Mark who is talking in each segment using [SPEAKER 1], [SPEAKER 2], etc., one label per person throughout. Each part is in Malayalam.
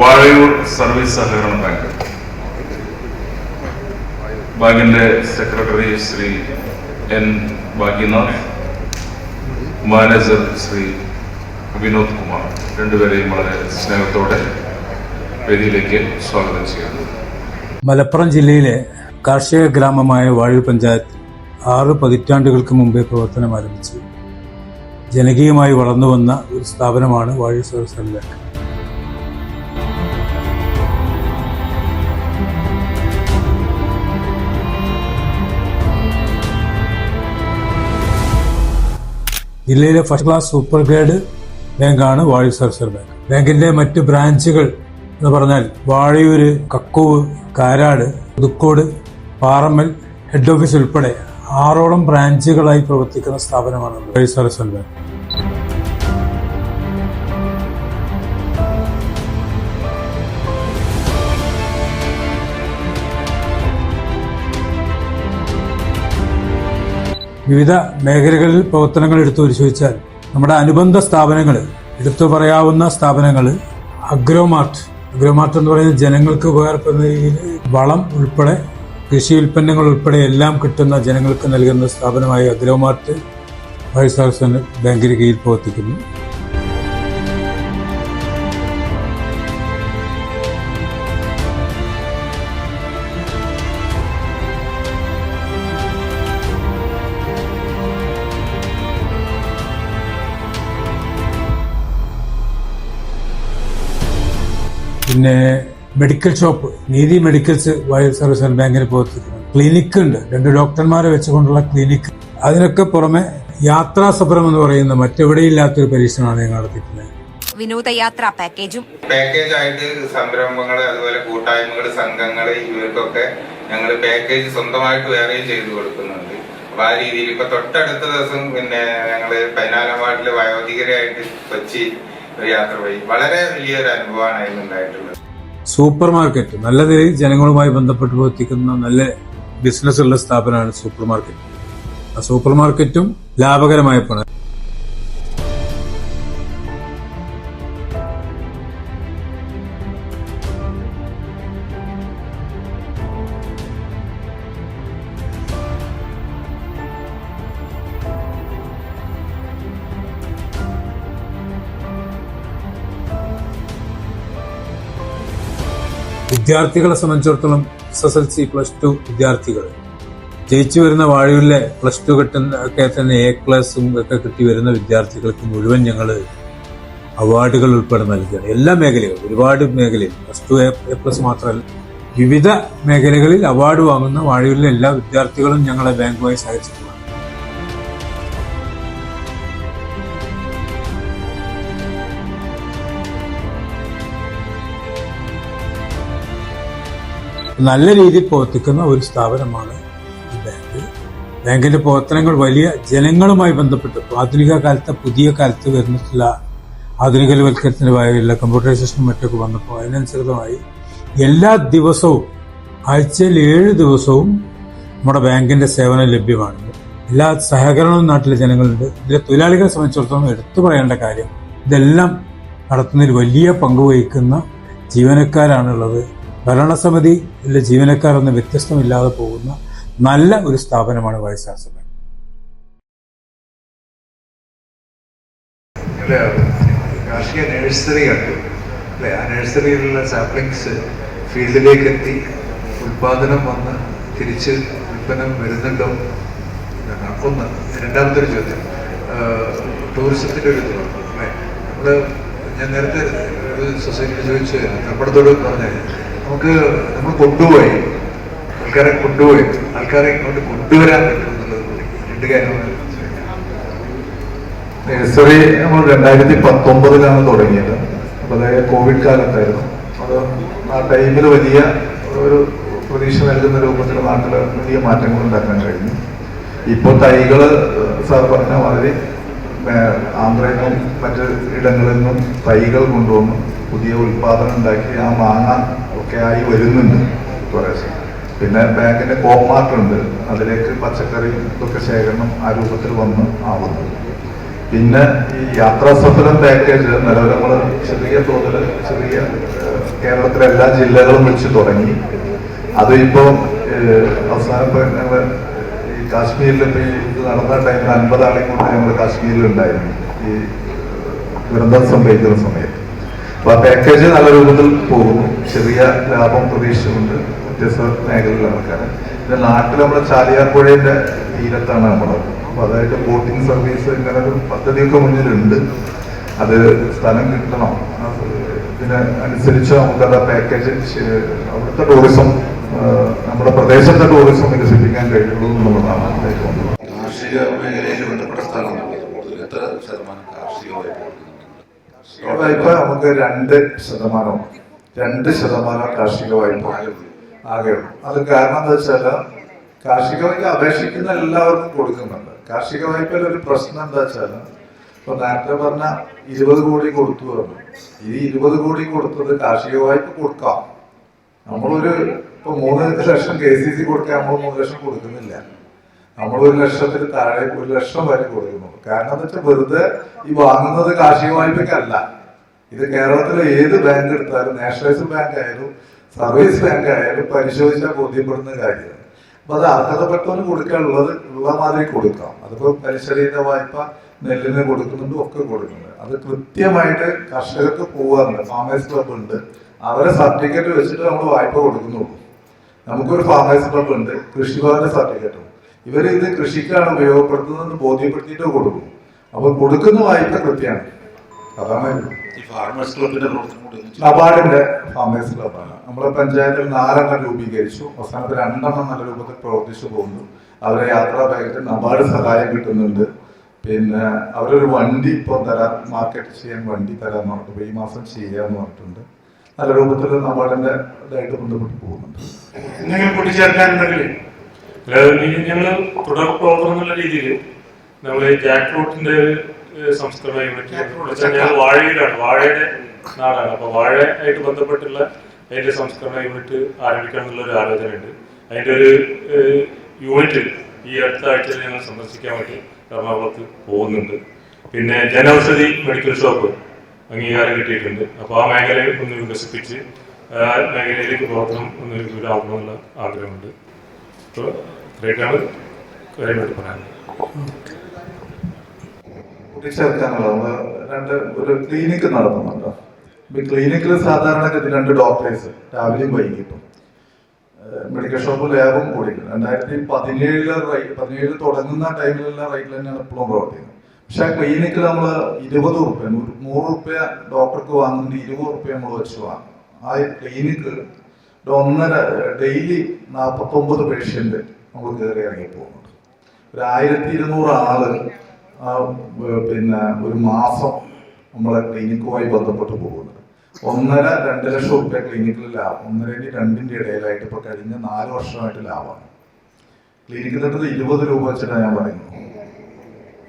[SPEAKER 1] വാഴയൂർ സർവീസ് സഹകരണ ബാങ്ക് ബാങ്കിന്റെ secretary Shri N Bhagyanath manager Shri Vinod Kumar. രണ്ടുപേരെയും വളരെ സ്നേഹത്തോടെ വേദിയിലേക്ക് സ്വാഗതം ചെയ്യുന്നു.
[SPEAKER 2] മലപ്പുറം ജില്ലയിലെ കാർഷിക ഗ്രാമമായ വാഴൂർ പഞ്ചായത്ത് ആറ് പതിറ്റാണ്ടുകൾക്ക് മുമ്പേ പ്രവർത്തനം ആരംഭിച്ചു. ജനകീയമായി വളർന്നു വന്ന ഒരു സ്ഥാപനമാണ് വാഴൂർ സർവീസ് ബാങ്ക്. ജില്ലയിലെ ഫസ്റ്റ് ക്ലാസ് സൂപ്പർ ഗ്രേഡ് ബാങ്കാണ് വാഴൂർ സർസർ ബാങ്ക്. ബാങ്കിന്റെ മറ്റ് ബ്രാഞ്ചുകൾ എന്ന് പറഞ്ഞാൽ വാഴയൂര് കക്കൂവ് കാരാട് പുതുക്കോട് പാറമ്മൽ ഹെഡ് ഓഫീസ് ഉൾപ്പെടെ ആറോളം ബ്രാഞ്ചുകളായി പ്രവർത്തിക്കുന്ന സ്ഥാപനമാണ് വാഴൂർ സർസർ ബാങ്ക്. വിവിധ മേഖലകളിൽ പ്രവർത്തനങ്ങൾ എടുത്തു പരിശോധിച്ചാൽ നമ്മുടെ അനുബന്ധ സ്ഥാപനങ്ങൾ എടുത്തു പറയാവുന്ന സ്ഥാപനങ്ങൾ അഗ്രോമാർട്ട് അഗ്രോമാർട്ട് എന്ന് പറയുന്നത് ജനങ്ങൾക്ക് ഉപകാരപ്പെടുന്ന രീതിയിൽ വളം ഉൾപ്പെടെ കൃഷി ഉൽപ്പന്നങ്ങൾ ഉൾപ്പെടെ എല്ലാം കിട്ടുന്ന ജനങ്ങൾക്ക് നൽകുന്ന സ്ഥാപനമായ അഗ്രോമാർട്ട് വൈസ് ബാങ്കിന് കീഴിൽ പ്രവർത്തിക്കുന്നു. പിന്നെ മെഡിക്കൽ ഷോപ്പ് നീതി മെഡിക്കൽസ് വൈസ് സർവീസ് ബാങ്കിന് പ്രവർത്തിക്കുന്നു ക്ലിനിക്ക് ഉണ്ട്. രണ്ട് ഡോക്ടർമാരെ വെച്ചുകൊണ്ടുള്ള ക്ലിനിക്ക് അതിനൊക്കെ പുറമെ യാത്രാ സഫരം എന്ന് പറയുന്ന മറ്റെവിടെയില്ലാത്തൊരു പരീക്ഷണമാണ് ഞങ്ങൾ നടത്തിയിട്ടുള്ളത്.
[SPEAKER 3] വിനോദയാത്ര പാക്കേജും
[SPEAKER 4] പാക്കേജ് ആയിട്ട് സംരംഭങ്ങൾ അതുപോലെ കൂട്ടായ്മകൾ സംഘങ്ങൾ ഇവർക്കൊക്കെ ഞങ്ങൾ പാക്കേജ് സ്വന്തമായിട്ട് വേറെയും ചെയ്തു കൊടുക്കുന്നുണ്ട്. അപ്പൊ ആ രീതിയിൽ ഇപ്പൊ തൊട്ടടുത്ത ദിവസം പിന്നെ ഞങ്ങൾ പതിനാലാം വാർഡിലെ വയോധികരായിട്ട് കൊച്ചി ഒരു യാത്ര പോയി. വളരെ വലിയൊരു അനുഭവമാണ് അതിന് ഉണ്ടായിട്ടുള്ളത്
[SPEAKER 2] സൂപ്പർ മാർക്കറ്റ്. നല്ല രീതിയിൽ ജനങ്ങളുമായി ബന്ധപ്പെട്ട് പ്രവർത്തിക്കുന്ന നല്ല ബിസിനസ് ഉള്ള സ്ഥാപനമാണ് സൂപ്പർ മാർക്കറ്റ്. ആ സൂപ്പർ മാർക്കറ്റും ലാഭകരമായപ്പോഴാണ് വിദ്യാർത്ഥികളെ സംബന്ധിച്ചിടത്തോളം S S L C plus two വിദ്യാർത്ഥികൾ. ജയിച്ചു വരുന്ന വാഴയൂരിലെ പ്ലസ് ടു കിട്ടുന്ന ഒക്കെ തന്നെ എ ക്ലാസും ഒക്കെ കിട്ടി വരുന്ന വിദ്യാർത്ഥികൾക്ക് മുഴുവൻ ഞങ്ങൾ അവാർഡുകൾ ഉൾപ്പെടെ നൽകുകയാണ്. എല്ലാ മേഖലകളും ഒരുപാട് മേഖലയിൽ പ്ലസ് ടു എ പ്ലസ് മാത്രമല്ല വിവിധ മേഖലകളിൽ അവാർഡ് വാങ്ങുന്ന വാഴയൂരിലെ എല്ലാ വിദ്യാർത്ഥികളും ഞങ്ങളെ ബാങ്കുമായി സഹകരിച്ചിട്ടുള്ളതാണ് നല്ല രീതിയിൽ പ്രവർത്തിക്കുന്ന ഒരു സ്ഥാപനമാണ് ഈ ബാങ്ക് ബാങ്കിന്റെ പ്രവർത്തനങ്ങൾ വലിയ ജനങ്ങളുമായി ബന്ധപ്പെട്ട് ആധുനിക കാലത്തെ പുതിയ കാലത്ത് വരുന്നിട്ടുള്ള ആധുനികവൽക്കരണത്തിന്റെ ഭാഗമില്ല കമ്പ്യൂട്ടറൈസേഷനും മറ്റൊക്കെ വന്നപ്പോൾ അതിനനുസൃതമായി എല്ലാ ദിവസവും ആഴ്ചയിൽ ഏഴ് ദിവസവും നമ്മുടെ ബാങ്കിന്റെ സേവനം ലഭ്യമാണ്. എല്ലാ സഹകരണവും നാട്ടിലെ ജനങ്ങളുണ്ട്. ഇതിലെ തൊഴിലാളികളെ സംബന്ധിച്ചിടത്തോളം എടുത്തു പറയേണ്ട കാര്യം ഇതെല്ലാം നടത്തുന്നതിൽ വലിയ പങ്ക് വഹിക്കുന്ന ജീവനക്കാരാണുള്ളത്. ഭരണസമിതിയിലെ ജീവനക്കാരൊന്നും വ്യത്യസ്തമില്ലാതെ പോകുന്ന നല്ല ഒരു സ്ഥാപനമാണ് വൈസ്
[SPEAKER 5] ചാൻസലർ കാർഷിക നഴ്സറി കണ്ടു. അല്ലേ? ആ നഴ്സറിയിലുള്ള സാപ്ലിങ്സ് ഫീൽഡിലേക്ക് എത്തി ഉൽപാദനം വന്ന് തിരിച്ച് ഉൽപ്പന്നം വരുന്നുണ്ടോ? ഒന്ന്. രണ്ടാമത്തെ ഒരു ചോദ്യം ടൂറിസത്തിന്റെ ഒരു ഇത് നമ്മൾ ഞാൻ നേരത്തെ ഒരു സൊസൈറ്റി ചോദിച്ചു നമ്മടത്തോട് പറഞ്ഞ നമുക്ക് നമ്മൾ കൊണ്ടുപോയി. ആൾക്കാരെ കൊണ്ടുപോയി. ആൾക്കാരെ ഇങ്ങോട്ട് കൊണ്ടുവരാൻ പറ്റുമെന്നുള്ളത് കൂടി. രണ്ട് കാര്യമാണ്
[SPEAKER 6] നഴ്സറി നമ്മൾ രണ്ടായിരത്തി പത്തൊമ്പതിലാണ് തുടങ്ങിയത്. അപ്പോൾ അതായത് കോവിഡ് കാലത്തായിരുന്നു. അത് ആ ടൈമിൽ വലിയ ഒരു പ്രതീക്ഷ നൽകുന്ന രൂപത്തിൽ നാട്ടിൽ വലിയ മാറ്റങ്ങൾ ഉണ്ടാക്കാൻ കഴിഞ്ഞു. ഇപ്പോൾ തൈകൾ സാർ പറഞ്ഞ മാതിരി ആന്ധ്രയിൽ നിന്നും മറ്റ് ഇടങ്ങളിൽ നിന്നും തൈകൾ കൊണ്ടുവന്ന്. പുതിയ ഉൽപാദനം ഉണ്ടാക്കി ആ മാങ്ങ ഒക്കെ ആയി വരുന്നുണ്ട് കുറേശ്ശെ പിന്നെ ബാങ്കിന്റെ കോപ്പ് മാർട്ടുണ്ട് അതിലേക്ക് പച്ചക്കറി ഇതൊക്കെ ശേഖരണം ആ രൂപത്തിൽ വന്ന് ആവുന്നു. പിന്നെ ഈ യാത്രാ സഫലം പാക്കേജ് നിലവിൽ നമ്മൾ ചെറിയ തോതിൽ ചെറിയ കേരളത്തിലെ എല്ലാ ജില്ലകളും വെച്ച് തുടങ്ങി. അത് ഇപ്പോൾ അവസാനം ഞങ്ങൾ ഈ കാശ്മീരിൽ ഇപ്പൊ ഈ ഇത് നടന്ന ടൈമിൽ അൻപതാളെ കൊണ്ട് ഞങ്ങൾ കാശ്മീരിൽ ഉണ്ടായിരുന്നു ഈ ദുരന്തം സംഭവിക്കുന്ന സമയത്ത്. അപ്പൊ ആ പാക്കേജ് നല്ല രൂപത്തിൽ പോകുന്നു. ചെറിയ ലാഭം പ്രതീക്ഷിച്ചുകൊണ്ട് വ്യത്യസ്ത മേഖലയിലുള്ള ആൾക്കാർ പിന്നെ നാട്ടിൽ നമ്മുടെ ചാലിയാർ തീരത്താണ് നമ്മൾ അപ്പോൾ അതായത് ബോട്ടിംഗ് സർവീസ് ഇങ്ങനെ ഒരു പദ്ധതിയൊക്കെ മുന്നിലുണ്ട്. അത് സ്ഥലം കിട്ടണം. ഇതിന് അനുസരിച്ച് നമുക്കത് പാക്കേജ് അവിടുത്തെ ടൂറിസം നമ്മുടെ പ്രദേശത്തെ ടൂറിസം വികസിപ്പിക്കാൻ കഴിയുള്ളൂ എന്നുള്ളതാണ്
[SPEAKER 7] കാർഷിക മേഖലയിൽ ബന്ധപ്പെട്ട സ്ഥലമാണ് കൂടുതൽ എത്ര ശതമാനം കാർഷിക വായ്പ കൊടുക്കുന്നുണ്ട്
[SPEAKER 6] വായ്പ നമുക്ക് രണ്ട് ശതമാനം രണ്ട് ശതമാനം കാർഷിക വായ്പ ആകെയുള്ളൂ അത് കാരണം എന്താ വെച്ചാൽ കാർഷിക വായ്പ അപേക്ഷിക്കുന്ന എല്ലാവർക്കും കൊടുക്കുന്നുണ്ട്. കാർഷിക വായ്പയിൽ ഒരു പ്രശ്നം എന്താ വെച്ചാൽ ഇപ്പൊ നേരത്തെ പറഞ്ഞ ഇരുപത് കോടി കൊടുത്തു പറഞ്ഞു. ഈ ഇരുപത് കോടി കൊടുത്തത് കാർഷിക വായ്പ കൊടുക്കാം. നമ്മളൊരു ഇപ്പൊ മൂന്ന് ലക്ഷം കെ സി സി കൊടുക്കാൻ നമ്മൾ മൂന്ന് ലക്ഷം കൊടുക്കുന്നില്ല. നമ്മൾ ഒരു ലക്ഷത്തിൽ താഴെ ഒരു ലക്ഷം വരെ കൊടുക്കുന്നുള്ളൂ കാരണം എന്ന് വെച്ചാൽ വെറുതെ ഈ വാങ്ങുന്നത് കാർഷിക വായ്പയ്ക്കല്ല ഇത് കേരളത്തിലെ ഏത് ബാങ്ക് എടുത്താലും നാഷണലൈസ്ഡ് ബാങ്ക് ആയാലും സർവീസ് ബാങ്ക് ആയാലും പരിശോധിച്ചാൽ ബോധ്യപ്പെടുന്ന കാര്യമാണ്. അപ്പൊ അത് അർഹതപ്പെട്ടവന് കൊടുക്കാനുള്ളത് ഉള്ള മാതിരി കൊടുക്കാം. അതിപ്പോ പരിശീലിന്റെ വായ്പ നെല്ലിന് കൊടുക്കുന്നുണ്ട് ഒക്കെ കൊടുക്കുന്നുണ്ട്. അത് കൃത്യമായിട്ട് കർഷകർക്ക് പോകാറുണ്ട് ഫാമേഴ്സ് ക്ലബ് ഉണ്ട്. അവരെ സർട്ടിഫിക്കറ്റ് വെച്ചിട്ട് നമ്മൾ വായ്പ കൊടുക്കുന്നുള്ളൂ. നമുക്കൊരു ഫാമേഴ്സ് ക്ലബ് ഉണ്ട്. കൃഷിഭവന്റെ സർട്ടിഫിക്കറ്റും ഇവർ ഇത് കൃഷിക്കാണ് ഉപയോഗപ്പെടുത്തുന്നതെന്ന് ബോധ്യപ്പെടുത്തിയിട്ട് കൊടുക്കും. അപ്പോൾ കൊടുക്കുന്ന വായ്പ കൃത്യമാണ്. അതാണ് നബാർഡിന്റെ ഫാമേഴ്സ് ക്ലബാണ് നമ്മുടെ പഞ്ചായത്തിൽ നാലെണ്ണം രൂപീകരിച്ചു. അവസാനത്തിൽ രണ്ടെണ്ണം നല്ല രൂപത്തിൽ പ്രവർത്തിച്ചു പോകുന്നു. അവരെ യാത്രാ ബാഗിൽ നബാർഡ് സഹായം കിട്ടുന്നുണ്ട്. പിന്നെ അവരൊരു വണ്ടി ഇപ്പോൾ തരാൻ മാർക്കറ്റ് ചെയ്യാൻ വണ്ടി തരാൻ പറഞ്ഞിട്ട് ഈ മാസം ചെയ്യാന്ന് പറഞ്ഞിട്ടുണ്ട്. നല്ല രൂപത്തിൽ നബാർഡിന്റെ ഇതായിട്ട് ബന്ധപ്പെട്ട് പോകുന്നുണ്ട്.
[SPEAKER 8] എന്തെങ്കിലും കൂട്ടിച്ചേർക്കാനുണ്ടെങ്കിൽ ഞങ്ങൾ തുടർ പ്രവർത്തനം എന്നുള്ള രീതിയിൽ നമ്മൾ ജാക്ക് ഫ്രൂട്ടിന്റെ സംസ്കരണ യൂണിറ്റ് ഞങ്ങൾ വാഴയിലാണ്. വാഴയുടെ നാടാണ്. അപ്പൊ വാഴ ആയിട്ട് ബന്ധപ്പെട്ടുള്ള അതിന്റെ സംസ്കരണ യൂണിറ്റ് ആരംഭിക്കണം എന്നുള്ള ഒരു ആലോചനയുണ്ട്. അതിന്റെ ഒരു യൂണിറ്റ് ഈ അടുത്ത ആഴ്ച ഞങ്ങൾ സന്ദർശിക്കാൻ വേണ്ടി എറണാകുളത്ത് പോകുന്നുണ്ട്. പിന്നെ ജനൌഷധി മെഡിക്കൽ ഷോപ്പ് അംഗീകാരം കിട്ടിയിട്ടുണ്ട്. അപ്പോൾ ആ മേഖലയെ ഒന്ന് വികസിപ്പിച്ച് മേഖലയിലേക്ക് പ്രവർത്തനം ഒന്ന് വിപുലാകണമെന്നുള്ള ആഗ്രഹമുണ്ട്. അപ്പോൾ
[SPEAKER 6] രണ്ട് ഒരു ക്ലിനിക്ക് നടത്തുന്നുണ്ട്. ഈ ക്ലിനിക്കിൽ സാധാരണഗതി രണ്ട് ഡോക്ടേഴ്സ് രാവിലെയും വൈകിട്ടും. മെഡിക്കൽ ഷോപ്പ് ലാബും കൂടി രണ്ടായിരത്തി പതിനേഴിൽ പതിനേഴ് തുടങ്ങുന്ന ടൈമിലുള്ള റേറ്റിൽ തന്നെയാണ് ഇപ്പോഴും പ്രവർത്തിക്കുന്നത്. പക്ഷെ ആ ക്ലിനിക്കിൽ നമ്മൾ ഇരുപത് റുപ്യ നൂറ് റുപ്യ ഡോക്ടർക്ക് വാങ്ങുന്നതിന് ഇരുപത് റുപ്യ നമ്മൾ വെച്ച് വാങ്ങും. ആ ക്ലിനിക്ക് ഒന്നര ഡെയിലി നാൽപ്പത്തൊമ്പത് പേഷ്യന്റ് നമ്മൾ കയറി ഇറങ്ങി ഒരു ആയിരത്തി ഇരുന്നൂറ് ആൾ പിന്നെ ഒരു മാസം നമ്മളെ ക്ലിനിക്കുമായി ബന്ധപ്പെട്ട് പോകുന്നുണ്ട് ഒന്നര രണ്ട് ലക്ഷം റുപ്യ ക്ലിനിക്കിൽ ലാഭം. ഒന്നരന്റെ രണ്ടിന്റെ ഇടയിലായിട്ട് ഇപ്പൊ കഴിഞ്ഞ നാല് വർഷമായിട്ട് ലാഭമാണ്. ക്ലിനിക്കിൽ നിന്ന് ഇരുപത് രൂപ വെച്ചിട്ടാണ് ഞാൻ പറയുന്നത്.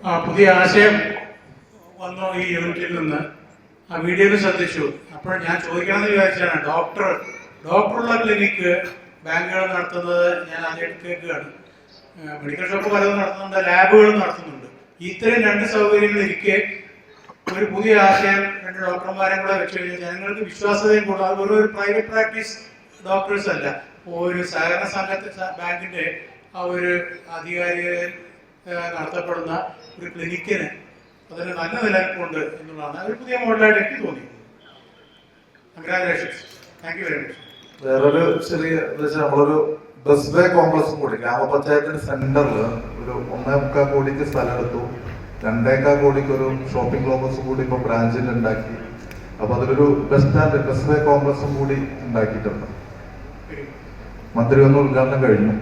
[SPEAKER 8] ആ പുതിയ ആശയം വന്നു ഈ യൂണിറ്റിൽ നിന്ന്. ആ വീഡിയോയിൽ ശ്രദ്ധിച്ചു. അപ്പോൾ ഞാൻ ചോദിക്കാമെന്ന് വിചാരിച്ചാണ്. ഡോക്ടർ ഡോക്ടറുള്ള ക്ലിനിക്ക് ബാങ്കുകൾ നടത്തുന്നത് ഞാൻ ആദ്യമായിട്ട് കേൾക്കുകയാണ്. മെഡിക്കൽ ഷോപ്പ് പലതും നടത്തുന്നുണ്ട് ലാബുകളും നടത്തുന്നുണ്ട്. ഇത്തരം രണ്ട് സൗകര്യങ്ങൾ ഇരിക്കെ ഒരു പുതിയ ആശയം രണ്ട് ഡോക്ടർമാരെ കൂടെ വെച്ച് കഴിഞ്ഞാൽ ജനങ്ങൾക്ക് വിശ്വാസതയും കൂടും. അതുപോലെ ഒരു പ്രൈവറ്റ് പ്രാക്ടീസ് ഡോക്ടേഴ്സ് അല്ല. ഒരു സഹകരണ സംഘത്തെ ബാങ്കിന്റെ ആ ഒരു ആധികാരിക ഏഹ് നടത്തപ്പെടുന്ന ഒരു ക്ലിനിക്കിന് അതിന് നല്ല നിലനിൽപ്പുണ്ട് എന്നുള്ളതാണ്. ഒരു പുതിയ മോഡലായിട്ട് എനിക്ക് തോന്നി. Congratulations thank you very much
[SPEAKER 6] വേറൊരു ചെറിയ നമ്മളൊരു ബസ് വേ കോംപ്ലക്സും കൂടി. ഗ്രാമപഞ്ചായത്തിന്റെ സെന്ററിൽ ഒരു ഒന്നേ മുക്കാൽ കോടിക്ക് സ്ഥലം എടുത്തു രണ്ടേക്കാൽ കോടിക്ക് ഒരു ഷോപ്പിംഗ് കോംപ്ലക്സും കൂടി ഇപ്പൊ ബ്രാഞ്ചിൽ ഉണ്ടാക്കി അപ്പൊ അതിലൊരു ബസ് സ്റ്റാൻഡ് ബസ് വേ കോംപ്ലക്സും കൂടി ഉണ്ടാക്കിയിട്ടുണ്ട് മന്ത്രി ഒന്ന് ഉദ്ഘാടനം കഴിഞ്ഞു.